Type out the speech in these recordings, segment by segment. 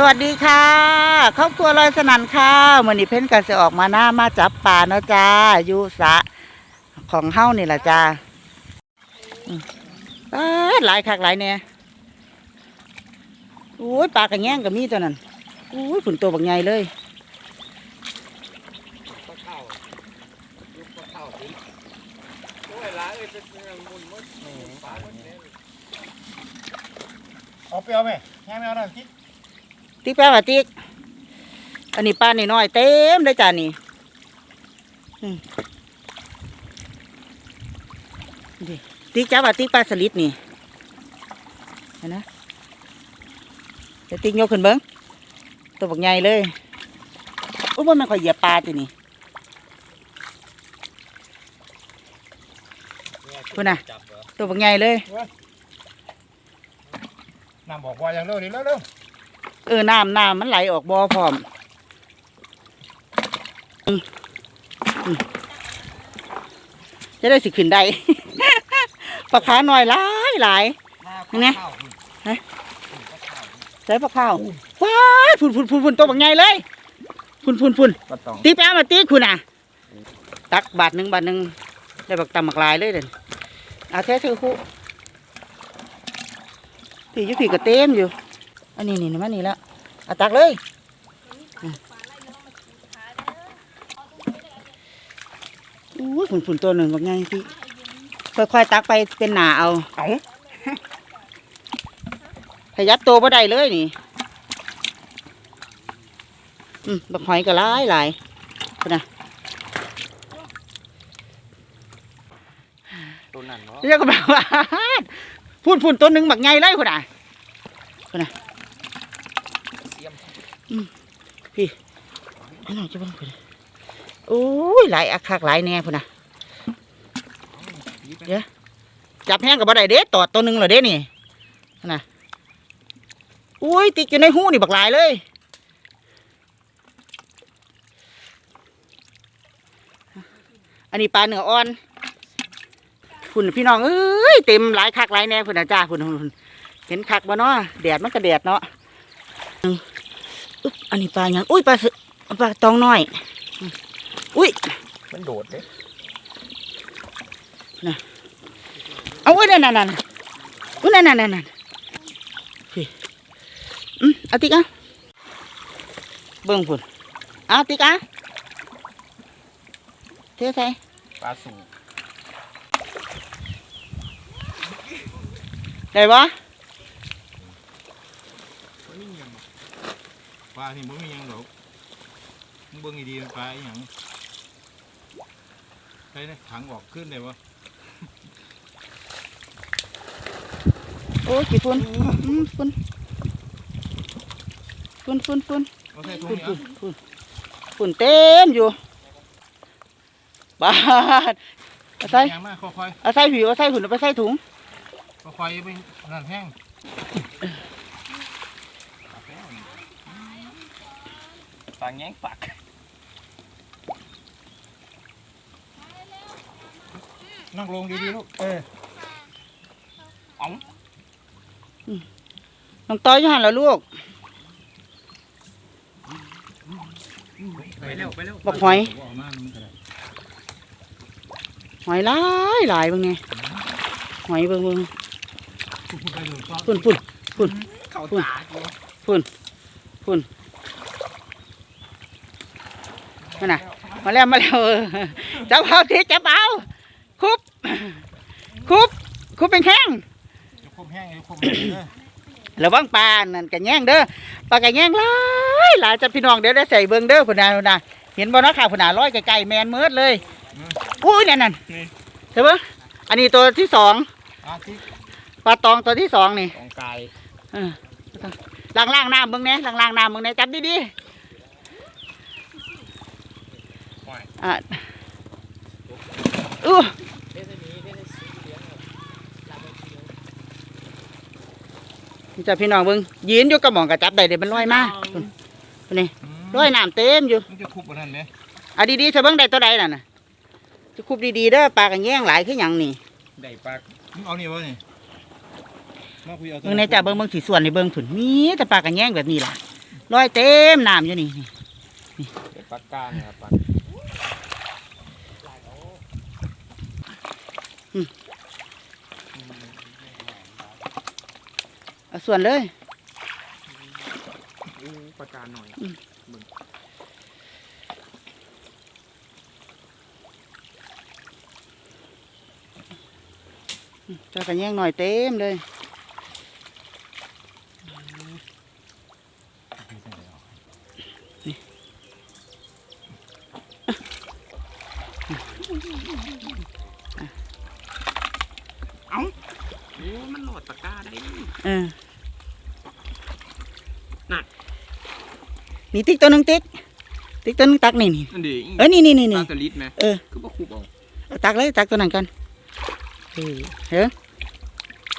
สวัสดีค่ะครอบครัวลอยสนันข้าวมันนี้เพ่นกันจะออกมาหน้ามาจับปลาเนาะจ้าอยู่สะของเฮ้านี่แหละจ้าปลาหลายคักหลายเนี่ยโอ้ยปลากระแง่งกับมีตัวนั้นโอ้ยฝุ่นตัวบักใหญ่เลยเข้ายุบก็เข้าสิโอ้ยหลายเอาไปเอาไหมแง่ไม่เอาหน่อยสิ ติ๊กแป๊บอะติ๊กอันนี้ปลานี่น้อยเต็มเลยจ้านี่อืมดิติ๊กจับอะติ๊กปลาสลิดนี่เห็นนะเดี๋ยวติ๊กยกขึ้นเบิ้งตัวบักใหญ่เลยอุ้ยว่ามันคอยเหยียบปลาตัวนี้คุณน่ะจับเหรอตัวบักใหญ่เลยน้ำบอกว่าอย่างเร็วดิเร็ว เร็วเออน้ำน้ำมันไหลออกบ่อพร้อมอืมอืมจะได้สิขึ้นได้ ปลาขาหน่อยหลายหลายยังไงฮะใส่ปลาข้าวว้ายพุ่นพุ่นพุ่นพุ่นตัวบักใหญ่เลย พุ่นพุ่นพุ่นก็ต้องตีแป๊บมาตีคุณอะ ตักบาทหนึ่งบาทหนึ่งได้บักตำบักลายเลยเด่นเอาแท้ซื้อคู่พี่อยุพี่ก็เต็มอยู่ อันนี้นี่มันนี่แล้วเอาตักเลยอืมอู้ยฝุ่นฝุ่นตัวหนึ่งบักไงพี่ค่อยๆตักไปเป็นหนาเอาเอาขยับตัวบ่ได้เลยนี่อืมบักหอยก็หลายหลายพุ่นนะตัวนั่นเนาะเรียกแบบว่าพูดฝุ่นตัวหนึ่งบักไงเลยพุ่นน่ะพุ่นน่ะ เสียม พี่อันนั้นจะบ้างพุ่โอ้ยหลายอักคักหลายแน่พุ่นน่ะเดี๋ยวจับแห้งกับบ่ได้เด้ตอดตัวหนึ่งเหรอเด้นี่น่ะอุ้ยติดอยู่ในหูนี่บักหลายเลยอันนี้ปลาเนื้ออ่อนคุณพี่น้องเอ้ยเต็มหลายคักหลายแน่คุณอาจารย์คุณคุณเห็นคักบ่เนาะแดดมันก็แดดเนาะ อืมอุ๊บอันนี้ปลาหยังอุ้ยปลาสปลาตองน้อยอืมอุ้ยมันโดดเด้เอาอุ้ยนั่นนั่นนั่นอุ้ยนั่นนั่นนั่นนั่นพี่อืมเอาติ๊กอะเบิ่งพุ่นเอาติ๊กอะเทใส่ปลาสูงได้ปะ มันมีหยังบ่ ปลาที่มันมีหยังหรอกมึงเบิ่งดีๆมันปลาอีหยังไปนะถังออกขึ้นได้ปะโอ้ยกี่ฝุ่นอืมฝุ่นฝุ่นฝุ่นฝุ่นเอาใส่ถุงฝุ่นนี่ฝุ่อะนฝุ่นฝุ่นเต็มอยู่บาดเอาใส่ยางมาค่อยเอาใส่ผิวเอาใส่หุ่นเอาไปใส่ถุงๆค่อยๆไปนั่นแห้ง ปลาแง้งปักนั่งลงดีๆลูก เอออ๋องน้องต้อยอยู่หันแล้วลูก ไปเร็วไปเร็วบอกหอยออกมามันก็ได้หอยหลายหลายเบิ่งไงหอยเบิ่งเบิ่งพูดไปเลยก็ฝุ่นฝุ่นฝุ่นเข้าฝุ่นตาอยู่ฝุ่น ฝุ่นมาน่ะ มาแล้วมาแล้วเออจับเอาทีจับเอาคุบคุบคุบเป็นแข้งเดี๋ยวคมแห้งเดี๋ยวคมแห้งเลยระวังปลานั่นกระแยงเด้อปลากระแยงหลายหลายจะพี่น้องเดี๋ยวได้ใส่เบิ่งเด้อพุ่นน่ะพุ่นน่ะเห็นบ่เนาะค่ะพุ่นน่ะร้อยไกลๆแมนเมิดเลยอุ้ยนั่นนั่นนี่เห็นปะอันนี้ตัวที่สองอาทิตย์ปลาตองตัวที่สองนี่ของกายเออล่างล่างๆน้ำเบิ่งเนี้ยล่างล่างๆน้ำเบิ่งเนี้ยจับดีหอยๆ อะอู้นี่จ้ะพี่น้องเบิ่งยืนอยู่กระหม่องกระจับได้เดี๋ยวมันลอยมาพุ่นพุ่นนี่ลอยน้ำเต็มอยู่มันจะคุบอันนั้นไหมอะดีๆเสเบิ่งได้ตัวใดน่ะน่ะจะคุบดีๆเด้อปลากระแยงหลายคือหยังนี่ได้ปลามึงเอานี่วะนี่มาคุยเอาตัวเบิ่งในจ้ะเบิ่งเบิ่งสีส่วนในเบิ่งผุนมีแต่ปลากระแยงแบบนี้ล่ะมลอยเต็มน้ำอยู่นี่นี่เด็กปากกาเนี่ยครับปา เอาส่วนเลยอู้ปากกาหน่อยเจ้ากันแย่งหน่อยเต็มเลย ดปากกาได้เออนี่ติ๊กตัวหนึงติ๊กติ๊กตัวหนึงตักนี่นี่นั่นดิเออนี่นี่นี่ปนี่ลาสลิดไหมเออคือบ่คูบเอาเอาตักเลยตักตัวนั้นกันเออเฮ้ย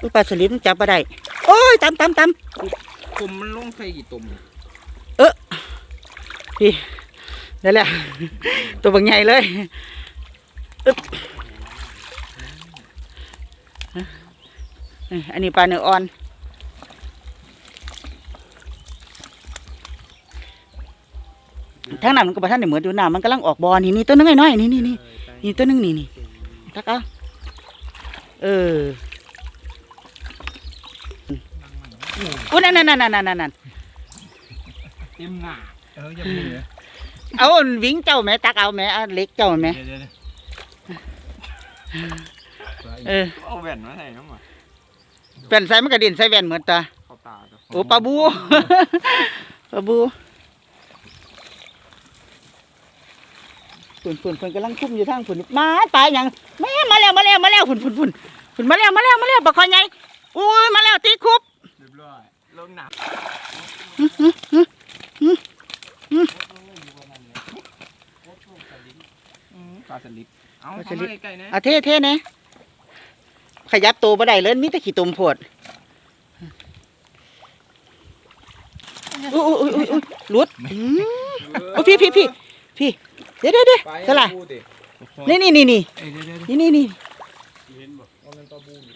อุ๊ยปลาสลิดมันจับมาได้โอ้ยตำตำตตุ่มมันลงใส่กี่ตุ่มำพี่นั่นแหละตัวบางใหญ่เลยอึ๊บเอออันนี้ปลาเนื้ออ่อน ทั้งนั้นมันก็บ่ทันได้เหมือนอยู่น้ำมันกำลังออกบอนี่นี่ตัวนึงน้อยๆนี่นี่นี่นี่ตัวนึงนี่นี่ตักเอาเอออุ้ยนั่นนั่นนั่นนั่นนั่นนั่นเต็มหน้าเออยังมีเหรอเอาวิ่งเจ้าแม่ตักเอาแม่เอาเล็กเจ้าแม่เดี๋ยวเดี๋ยวเออเอาแว่นมาใส่น้ำมัน เป็นใส่มันกระเด็นใส่แว่นเหมือนตาเข้าตากับโอ้ปลาบูปลาบูฝุ่นฝุ่นฝุ่นกำลังคุ้มอยู่ทางฝุ่นมาตายยังแม่มาแล้วมาแล้วมาแล้วฝุ่นฝุ่นฝุ่นฝุ่นมาแล้วมาแล้วมาแล้วปลาคอใหญ่อุ้ยมาแล้วตีคุบเรียบร้อยลงหนักปลาสลิดเอาเข้ามาใกล้ๆนะเอาเท่เท่ๆเนี่ย ขยับตัวบ่ได้เลยมีแต่ขี้ตุ่มโพดอุ้ยอุ้ยอุ้ยอุ้ยหลุดอืมโอ้ยพี่พี่พี่พี่เดี๋ยวเดี๋ยวเดี๋ยวไปสละบูดินี่นี่นี่นี่เอ้ยเดี๋ยวเดี๋ยวเดี๋ยวนี่นี่นี่เห็นบ่เอาเป็นปลาบูดิ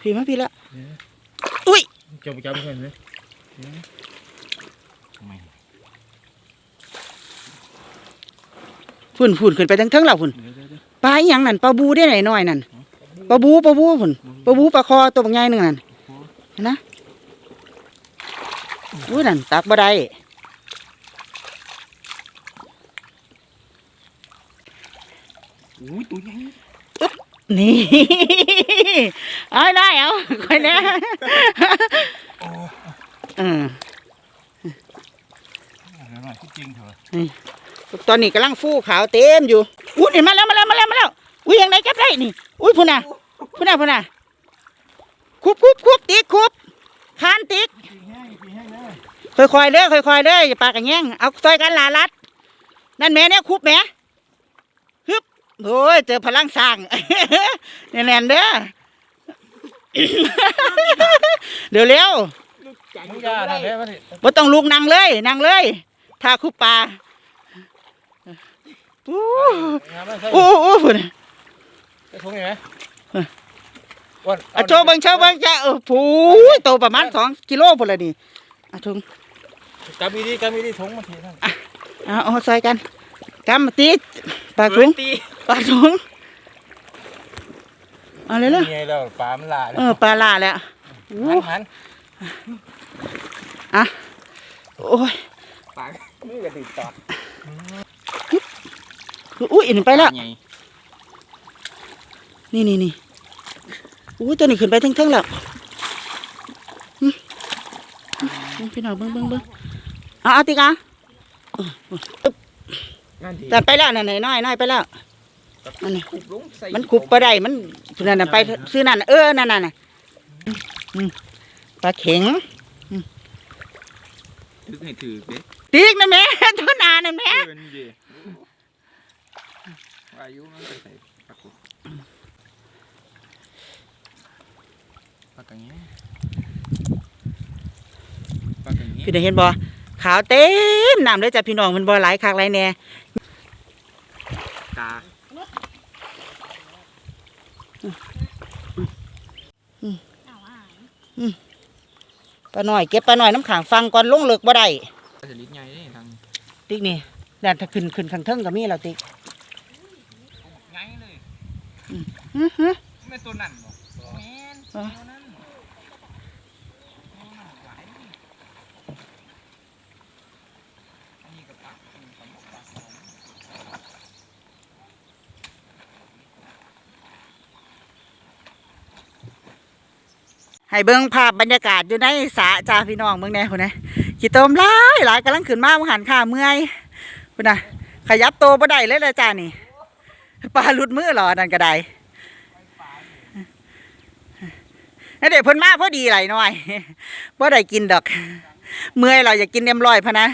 พี่มาพี่ละอุ้ยจับจับเพื่อนเลยทำไมฝุ่นฝุ่นขึ้นไปทั้งเทั้งเราฝุ่นเดี๋ยวเดี๋ยวเดี๋ยวปลาอหย่างนั่นปลาบูได้ไหนน้อยนั่น ปลาบูปลาบูฝุ่นปลาบูปลาคอตัวบางใหญ่หนึ่งนั่นเห็นนะอุ้ยนั่นตักบ่ได้อุ้ยตัวใหญ่นี่เอาให้ได้เอาค่อยแน่เอออะไรหน่อยที่จริงเถอะตอนนี้กำลังฟูขาวเต็มอยู่อุ้ยนี่มาแล้วมาแล้วมาแล้วมาแล้วอุ้ยยังไงจับ ได้นี่ อุ้ยพุ่นน่ะพุ่นน่ะพุ่นน่ะคุบคุบคุบติ๊กคุบคานติ๊กปีให้ปีให้เลยค่อยๆเลยค่อยๆเลยอย่าปากกันแย่งเอาซอยกันหลาลัด นั่นแม่เนี่ยคุบแม่ฮึบโอ้ยเจอพลังสร้างแน่นๆเด้อเดี๋ยวเร็วมึงอย่าทำได้ปะนี่บ่ต้องลุกนั่งเลยนั่งเลยท่าคุบปลาอู้งา นไม่ใช่อู้อู้พุ่นไอ้ทุ่งไงอ้วนอะโชว์เบิ่งโชว์เบิ่งจ้ะเออผูยโตประมาณสองกิโลพุ่นละนี่อะถุงกำมีดีกำมีดีทุ่งมาทีนั่นอะเอาซอยกันกำมาตีปากถุงตีปากถุงเอาเลยเลยไงแล้วปลามันลาเออปลาล่าแล้วอู้หันโอ้ยปลามือกันติดต่อคืออุ้ยอันนี้ไปแล้วไง นี่นี่นี่อู้ตัวนี้ขึ้นไปทั้งๆแล้วอืมอืมพี่น้องเบิ่งเบิ่งเบิ่งเอาเอาติกะนั่นทีแต่ไปแล้วนั่นน้อยน้อยไปแล้วมันนี่ขุบลงใส่มันขุบไปได้มันนั่นน่ะไปซื้อนั่นน่ะเออนั่นน่ะน่ะอืมปลาเข็งถือให้ถือเด้ติ๊กนะแม่ตัวหนานะแม่เกินดีอายุมันจะใส่ ปลาขุบปลากระเงี้ยปลากระเงี้ยพี่ได้เห็นบ่ขาวเต็มน้ำเลยจ้ะพี่น้องมันบ่หลายคักหลายแน่ตาปลาหน่อยเก็บปลาหน่อยน้ำขังฟังก่อนลงเลิกบ่ได้สลิดใหญ่นี่ทางติ๊กนี่แดดถ้าขึ้นขึ้นข้างเทิงก็มีแล้วติ๊กใหญ่เลยอื้อหือไม่ตัวนั่นบ่แม่น อ๋อ ตัวนั้นตัวนั้นหลายนี่อันนี้ก็ปักอันนี้ก็ปักของ ให้เบิ้งภาพบรรยากาศอยู่ในสะจ้าพี่น้องเมืองแน่คนนะขี่ตมหลายหลายกำลังขึ้นมาหันค่าเมื่อยพุ่นน่ะขยับโตบ่ได้เลยเลยจ้านี่ปลาหลุดมือหรอนั่นก็ได้เด็กเพิ่นมาพอดีไหลหน่อยบ่ได้กินดอก เมื่อยเราอยากกินเอ็มลอยพะนะ